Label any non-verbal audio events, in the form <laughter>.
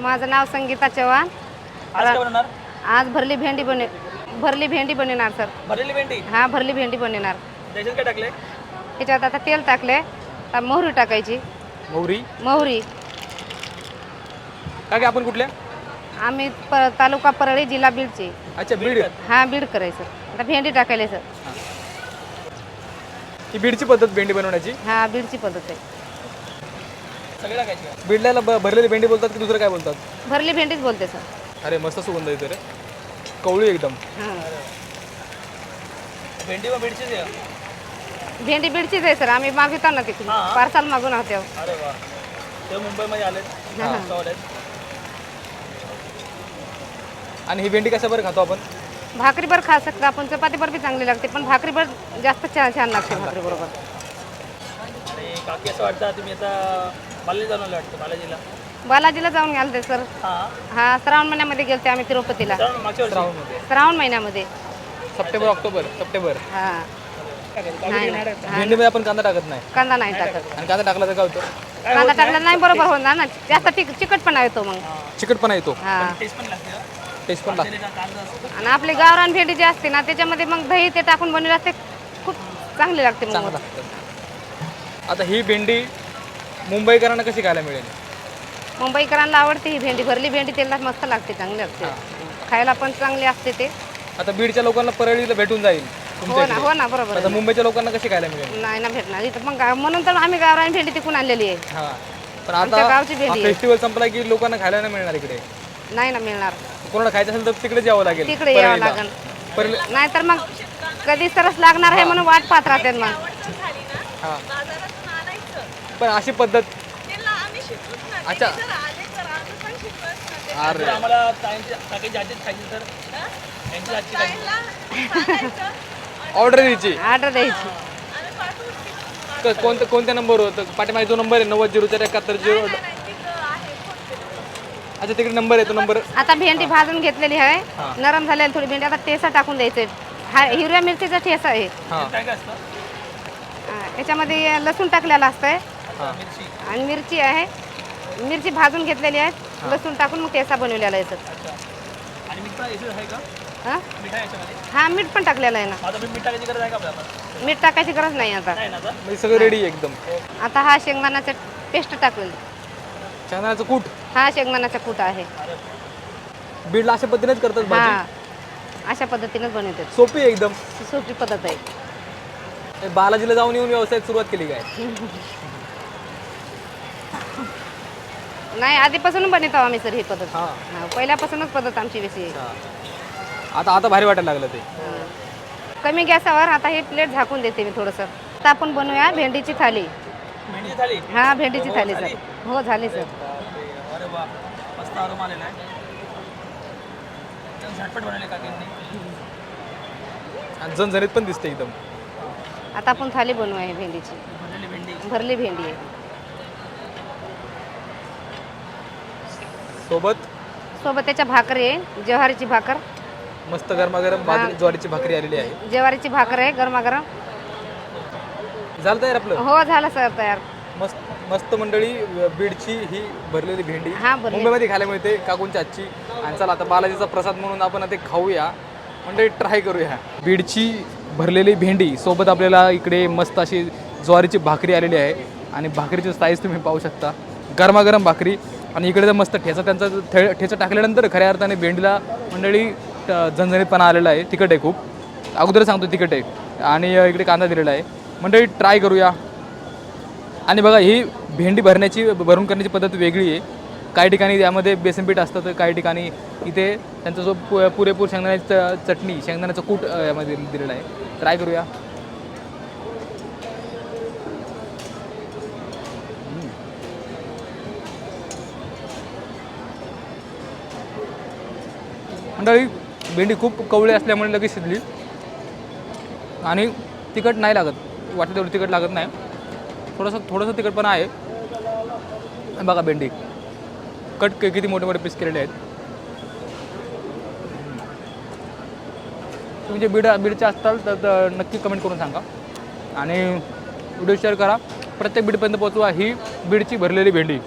माझं नाव संगीता चव्हाण. आज काय बनवणार? आज भरली भेंडी बने भरली भेंडी बनवणार सर. भरलेली भेंडी? हा भरली भेंडी बनवणार त्याच्यात काय टाकले त्याच्यात आता तेल टाकले आता मोहरी टाकायची. मोहरी? मोहरी. काय काय आपण कुठल्या? आम्ही प तालुका परळी जिल्हा बीडची. अच्छा बीड. हा बीड करायचं आता भेंडी टाकायला सर. ही बीडची पद्धत भेंडी बनवण्याची? हा बीडची पद्धत आहे. सगळे टाकायचे बीडला ब- भरलेली भेंडी बोलतात की दुसरं काय बोलतात? भरली भेंडीच बोलते सर. अरे मस्त सुगंध येतो रे. कवळी एकदम. हां. भेंडी मिरचीच आहे. भेंडी बीडचीच आहे सर. आम्ही मागवतो ना तिकडून. हा. पार्सल मागून आहोत अरे वा. ते मुंबईमध्ये आले आणि ही भेंडी कशा बरं खातो आपण? भाकरीवर खा शकतो आपण चपातीवर बी चांगली लागते पण भाकरीवर जास्त छान छान लागते भाकरी काकी असं वाटतं तुम्ही आता बालाजी जाऊन आले वाटतं बालाजीला? बालाजीला जाऊन गेलते सर. हा? हा श्रावण महिन्यामध्ये गेलते आम्ही तिरुपतीला. मागच्या वर्षी? श्रावण महिन्यामध्ये. September October September. हा. नाही नाही. भेंडीमध्ये आपण कांदा टाकत नाही. कांदा नाही टाकत. आणि कांदा टाकला तर काय होतं कांदा टाकला नाही बरोबर होणार ना जास्त चिकटपणा येतो मग. चिकटपणा येतो. हा. टेस्ट पण लागते हा. टेस्ट पण लागतो. त्याला कांदा असतो आणि आपली गावरान भेंडी जी असते ना त्याच्यामध्ये मग दही ते टाकून बनवली असते खूप चांगली लागते मग. चांगलं लागतं. आता ही भेंडी मुंबईकरांना कशी खायला मिळेल? मुंबईकरांना आवडते ही भेंडी. भरली भेंडी त्यांना मस्त लागते चांगली लागते. खायला पण चांगली असते ते. आता बीडच्या लोकांना परळीला भेटून जाईल हो ना हो ना बरोबर आता आहे. मुंबईच्या लोकांना कशी खायला मिळेल? नाही ना भेटणार. इथं मग म्हणून तर आम्ही गावरान भेंडी तिकून आणलेली आहे. हा. पण आमच्या गावची भेंडी आहे. फेस्टिवल संपला की लोकांना खायला नाही मिळणार इकडे? नाही ना मिळणार. कोणाला खायचं असेल तर तिकडे यावं लागेल तिकडे यावं परळीला. लागेल. परळी- नाही तर मग कधी सरस लागणार आहे म्हणून वाट पाहत राहते मग. हा. पण अशी पद्धत अच्छा. अरे. जर आम्हाला ताईंची काकीची आजीच खायची तर यांची आजची खायची ऑर्डर <laughs> द्यायची. ऑर्डर द्यायची. क- कोणतं कोणत्या नंबर होतं? पाठीमागे जो नंबर आहे नव्वद झिरो चार एकाहत्तर झिरो अच्छा तिकडे नंबर आहे तो नंबर आता भेंडी भाजून घेतलेली आहे. नरम झालेली थोडी भेंडी आता ठेसा टाकून द्यायचे. हा हिरव्या मिरचीचा ठेसा आहे. हां. काय काय असतं? याच्यामध्ये लसूण टाकलेलं असतंय. हां. मिरची आणि मिरची आहे. मिरची भाजून घेतलेली आहे. लसूण टाकून मग ठेसा बनवलेला आहे सर अच्छा. आणि मीठ पण याचं आहे का? हा? मीठ हा पण टाकलेलं आहे ना. मीठ टाकायची गरज आहे का आपल्याला? मीठ टाकायची गरज नाही आता. नाही ना आता? म्हणजे सगळं रेडी एकदम. आता हा शेंगदाण्याचा पेस्ट टाकलेली शेंगदाण्याचं कूट. हा शेंगदाण्याचा कूट आहे. बीडला अशा पद्धतीनेच करतात हा. अशा पद्धतीनेच बनवतात. सोपी एकदम. सोपी पद्धत आहे. हे बालाजीला जाऊन येऊन व्यवसायात सुरुवात केली काय? नाही आधीपासून बनवतो आम्ही सर ही पद्धत. हां. हा, पहिल्यापासूनच पद्धत आमची वेशी. आहे हां. आता आता भारी वाटायला लागलं ते. हा. कमी गॅसावर आता हे प्लेट झाकून देते मी थोडंसं. आता आपण बनवूया भेंडीची थाली. हा भेंडीची थाली सर. हो झाली. सर. बनवले काकींनी. आणि झणझणीत पण दिसते एकदम. आता आपण थाली बनवूया ही भेंडीची. भरलेली भेंडी. भरली भेंडी आहे. सोबत? सोबत त्याच्या भाकरी आहे ज्वारीची भाकर. मस्त गरमागरम बाजरी ज्वारीची भाकरी आलेली आहे. ज्वारीची भाकर आहे गरमागरम. झालं तयार आपलं? हो झालं सर तयार. मस्त मस्त मंडळी बीडची ही भरलेली भेंडी. हा भरली मुंबईमध्ये खायला मिळते काकूंची आजची. आणि चला आता बालाजीचा प्रसाद म्हणून आपण ते खाऊया. मंडळी ट्राय करूया. बीडची भरलेली भेंडी सोबत आपल्याला इकडे मस्त अशी ज्वारीची भाकरी आलेली आहे. आणि भाकरीची साईज तुम्ही पाहू शकता. गरमागरम भाकरी. आणि इकडे तर मस्त ठेचा त्यांचा ठे ठेचा टाकल्यानंतर खऱ्या अर्थाने भेंडीला मंडळी झणझणीतपणा आलेला आहे. तिखट आहे खूप. अगोदर सांगतो तिखट आहे. आणि इकडे कांदा दिलेला आहे. मंडळी ट्राय करूया. आणि बघा ही भेंडी भरण्याची भरून करण्याची पद्धत वेगळी आहे. काही ठिकाणी यामध्ये बेसनपीठ असतं तर काही ठिकाणी इथे त्यांचा जो पु पुरेपूर शेंगदाण्याची चटणी शेंगदाण्याचं कूट यामध्ये दिलेलं आहे. ट्राय करूया. मंडळी भेंडी खूप कवळी असल्यामुळे लगेच शिजली. आणि तिखट नाही लागत. वाटलं तेवढं तिखट लागत नाही. थोडंसं थोडंसं तिखटपणा आहे. बघा भेंडी. कट के- किती मोठे मोठे पीस केलेले आहेत? तुम्ही जे बीड बीडचे असताल तर तर नक्की कमेंट करून सांगा. आणि व्हिडिओ शेअर करा. प्रत्येक बीडपर्यंत पोहोचवा ही बीडची भरलेली भेंडी.